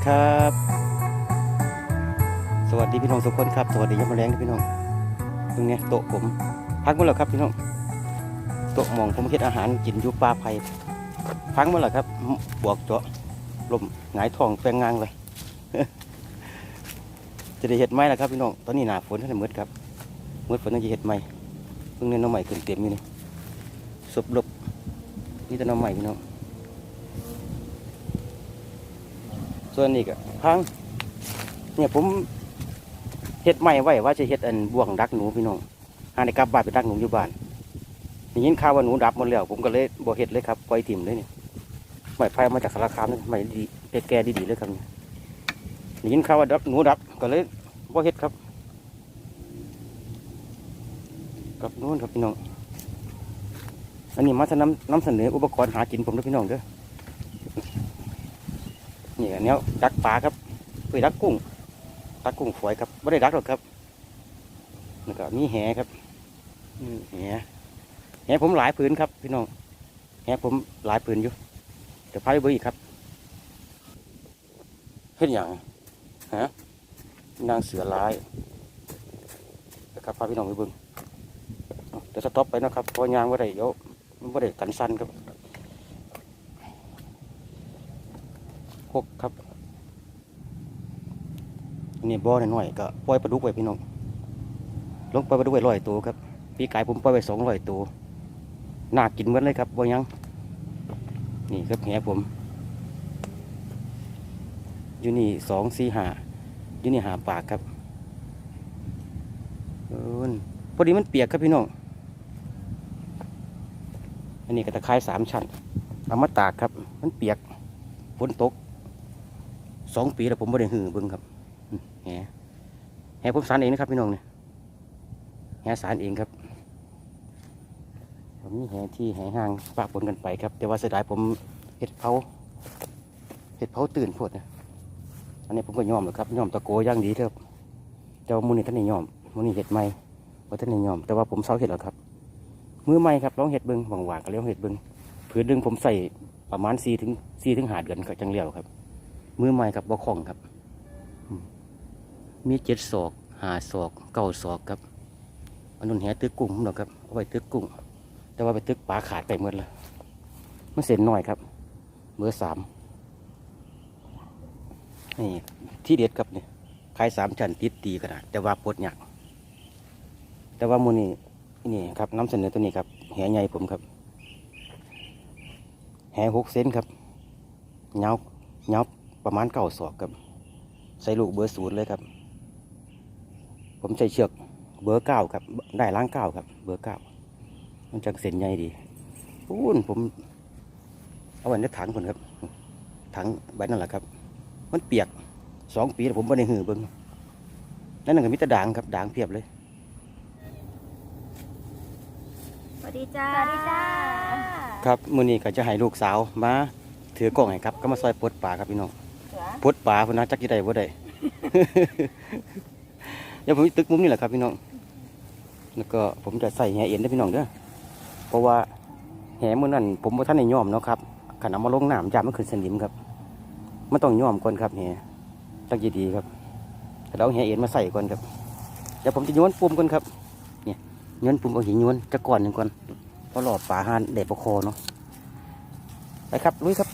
สดีครับ สวัสดีพี่น้องทุกคนครับ สวัสดียามมอแรงพี่น้อง ตรงนี้โต๊ะผมพักหมดแล้วครับพี่น้อง โต๊ะหมองผมเฮ็ดอาหารกินอยู่ป่าไผ่พักหมดแล้วครับ บวกเจาะลมหงายท้องแปลงงางเลย จะได้เห็ดไหมล่ะครับพี่น้อง ตอนนี้หนาฝนท่านมืดครับมืดฝนต้องจะเห็ดไหมเพิ่งเน้นน้องใหม่ขึ้นเต็มอยู่นี่สบลบนี่แต่น้องใหม่พี่น้อง ส่วนนี้ก็พังเนี่ยผมเฮ็ดใหม่ไว้ว่าจะเฮ็ดอันบ่วงดักหนูพี่น้องหาในกลับบ้านไปดักหนูอยู่บ้านได้ยินข่าวว่าหนูดับหมดแล้วผมก็เลยบ่เฮ็ดเลยครับปล่อยถิ่มเลยนี่ไม้ไผ่มาจากสารคามนี่ไม้ดีแก่ดีๆเลยครับนี่ยินข่าวว่าดับหนูดับก็เลยบ่เฮ็ดครับกับนู้นครับพี่น้อง อันนี้มาจะนำนำเสนออุปกรณ์หากินผมด้วยพี่น้องเด้อ นี่อันเนี้ยดักปลาครับไปดักกุ้งดักกุ้งฝอยครับไม่ได้ดักหรอกครับแล้วก็มีแหครับอืแหแหผมหลายผืนครับพี่น้องแหผมหลายผืนอยู่เดี๋ยวพาไปเบิ่งอีกครับเห็นอย่างฮะนางเสือร้ายนะครับพาพี่น้องไปเบิ่งเดี๋ยวสต็อปไปนะครับเพอยางว่าได้เดี๋ยวมันว่าได้กันสั้นครับ หกครับอันนี่บ่อน้อยก็ปล่อยปลาดุกไว้พี่น้องลงปล่อยปลาดุกไว้ร้อยตัวครับปีกายผมปล่อยไว้สองร้อยตัวน่ากินเหมือนเลยครับบ่ยังนี่ครับแหผมอยู่นี่สองสี่หาอยู่นี่หาปากครับอพอดีมันเปียกครับพี่น้องอันนี้ก็ตะไคร้สามชั้นเอามาตากครับ มันเปียกฝนตก สองปีแล้วผมไม่ได้หือเบิ้งครับแหแหผมสารเองนะครับพี่น้องเนี่ยแหสารเองครับผมมีแหที่แหห่างปะปนกันไปครับ แต่ว่าเสียดายผมเห็ดเผาเห็ดเผาตื่นพวดนะอันนี้ผมก็ยอมเลยครับยอมตะโกย่างดีเถอะครับแต่ว่ามูนี่ท่านนี่ยอมมูนี่เห็ดใหม่ว่าท่านนี่ยอม แต่ว่าผมเศร้าเห็ดแล้วครับมือใหม่ครับลองเห็ดเบิ้งหวานๆก็ลองเห็ดเบิ้งผืนหนึ่งผมใส่ประมาณสี่ถึงสี่ถึงหาเดือนก็จังเลี้ยวครับ มือใหม่ครับบ่คล่องครับ มีเจ็ดศอกหาศอกเก้าศอกครับอันนู้นแหตึกกุ้งผมหรอกครับเอาไว้ตึกกุ้ง แต่ว่าไปตึกปลาขาดไปหมดแล้วมันเส้นน้อยครับเบอร์สามนี่ที่เด็ดครับเนี่ยขายสามชั้นติดตีขนาดแต่ว่าปวดหยักแต่ว่ามูนี่นี่ครับน้ำเสนอตัวนี้ครับแหใหญ่ผมครับแหหกเซนครับเงาเงา ประมาณเก้าศอกครับ ใส่ลูกเบอร์ศูนย์เลยครับ ผมใส่เชือกเบอร์เก้าครับ ได้ล้างเก้าครับ เบอร์เก้ามันจังเส้นใหญ่ดีปูนผม เอาไว้ในถังคนครับ ถังใบนั่นแหละครับ มันเปียกสองปีแล้วผมไม่ได้หือเบิ้งนั่นน่ะก็มิตรด่างครับด่างเพียบเลยสวัสดีจ้าสวัสดีจ้า ครับมื้อนี้ก็จะให้ลูกสาวมาถือกล่องให้ครับ ก็มาซอยปลดปลาครับพี่น้อง เสือปลดปลาพุ่นนะจักยี่ได้บ่ได้ เดี๋ยวผมตึกมุมนี่แหละครับพี่น้อง แล้วก็ผมจะใส่แหเอ็นเด้พี่น้องเด้อ เพราะว่าแหมือนั่นผมว่าท่านในย่อมเนาะครับขนาดมาลงน้ำยามมันขึ้นสนิมครับไมันต้องย่อมก่อนครับแหตั้งยีดีครับแล้วเอาแหเอ็นมาใส่ก่อนครับ เดี๋ยวผมจะโยนปุ่มก่อนครับ เนี่ยโยนปุ่มเอาหินโยนจะก่อนหนึ่งก่อนเพราะหลอดปลาหานเด็ดประคอเนาะ ไปครับลุยครับ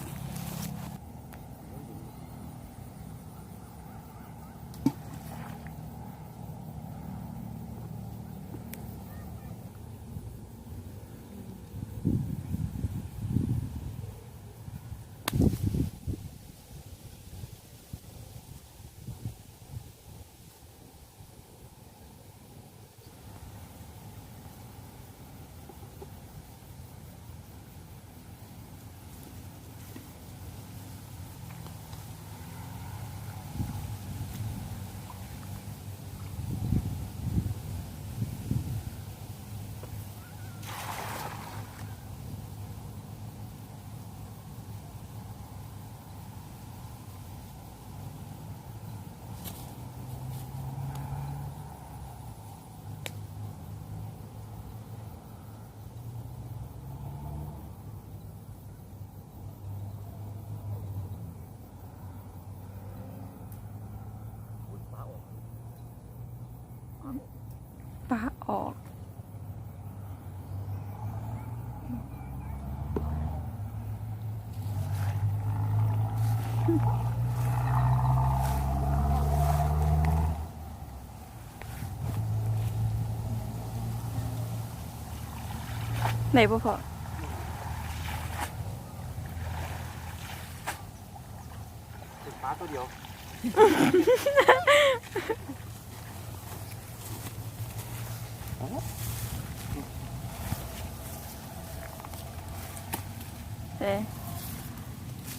ออก ไหนบ่พอเป็นปลาตัวเดียว เอ้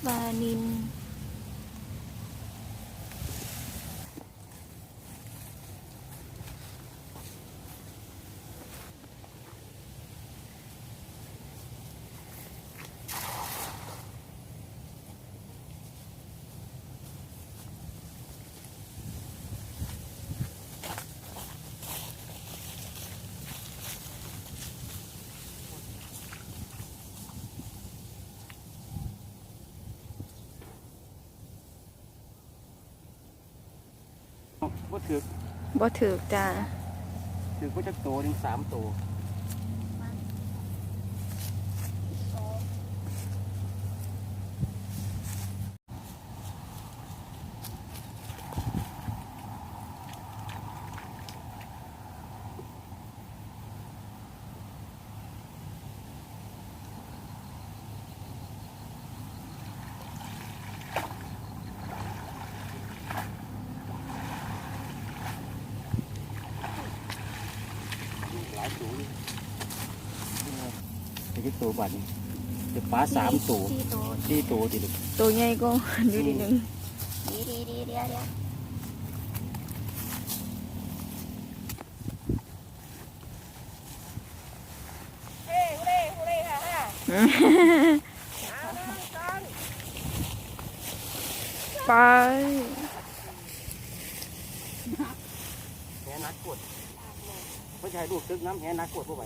วานิน ว่าถือบ่ถือจ้าถือว่าจะโตถึงสามโต หลายตัวนี่ไอ้ที่ตัวบัดนี่จะปลาสามตัวสี่ตัวสี่ตัวดิลูกตัวใหญ่ก็ดูดีหนึ่งดีดีดีเดี๋ยวเดี๋ยวไปแหนักกด ไม่ใช้ลูกตึกน้ำแหนักกดผู้ไหว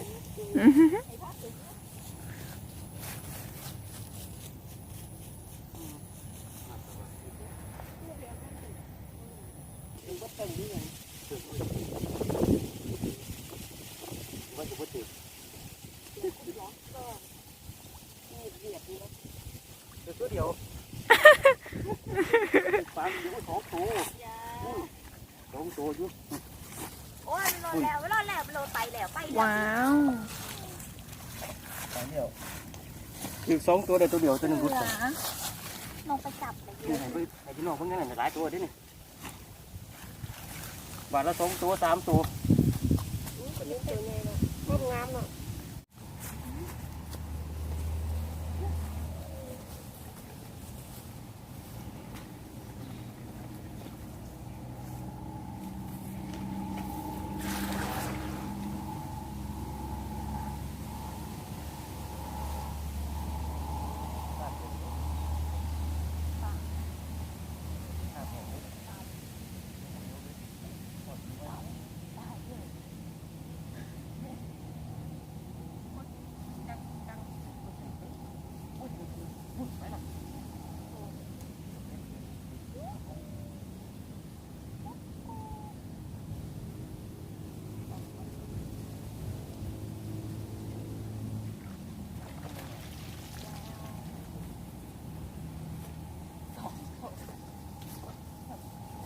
ว่าจะพูดถึงตัวเดียวปลาอยู่สองตัวสองตัวอยู่ โอ้ยรอแล้วรอแล้วรอไปแล้วไปแล้ว ว้าว สองเดียว คือสองตัวได้ตัวเดียวตัวหนึงรุดไปลงไปจับเลยคือให้ไปให้พี่น้องเพิ่งนั่นหลายตัวเดินี่บาทละสองตัวสามตัวงามเนาะ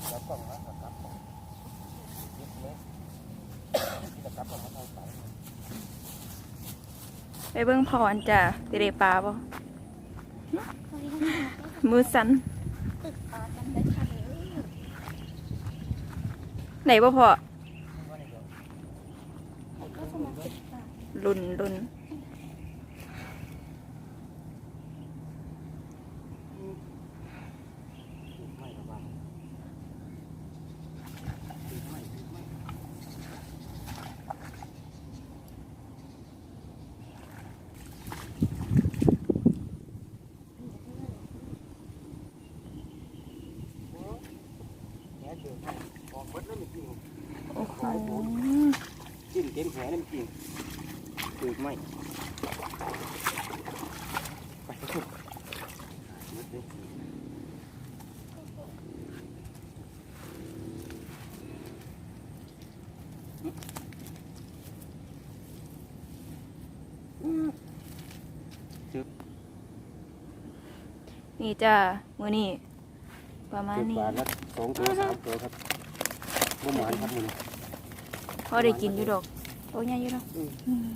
แล้วกล่องละครับยึดเลยจะกลับมาทางสาย ไปเบิ่งพรจ้ะติเดปลาบ่มือสั่นตึกปลากันได้ค่ะไหนบ่พอก็สมาตึกปลาลุนลุน เต็มแหน้ำจริงถือไหมไปนี่จ้ามือนี่ประมาณนี้สองตัวสามตัวครับบ่หมานครับมือพอได้กินอยู่ดอก โตใหญ่อยู่ดอกอืมอืม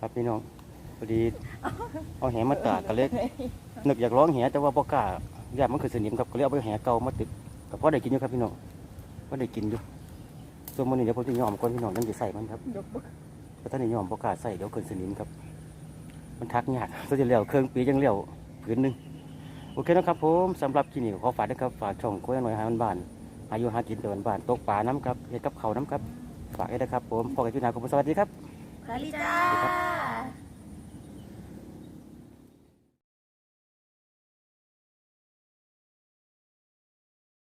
ครับพี่น้องพอดีเอาแหมาตากกันเลยนึกอยากร้องแหแต่ว่าบ่กล้าย่านมันคือสนิมครับก็เลยเอาไปแหเก่ามาติดก็พอได้กินอยู่ครับพี่น้องพอได้กินอยู่ส่วนมื้อนี้เดี๋ยวผมจะยอมก่อนพี่น้องยังสิใส่มันครับแต่ถ้าได้ยอมบ่กล้าใส่เดี๋ยวเกินสนิมครับ มันทักยากก็จะเลี้ยวเครื่องปียังเลี้ยวผืนหนึง โอเคนะครับผมสำหรับที่นี่ก็ขอฝากนะครับฝากช่องคุยหน่อยหาบ้านๆอายุหากินแต่วันบ้านตกปลาน้ำครับเฮ็ดกับเขาวน้ำครับ ฝากให้นะครับผมพอกันที่หนาครับผมสวัสดีครับ สวัสดีจ้าสวัสดีครับ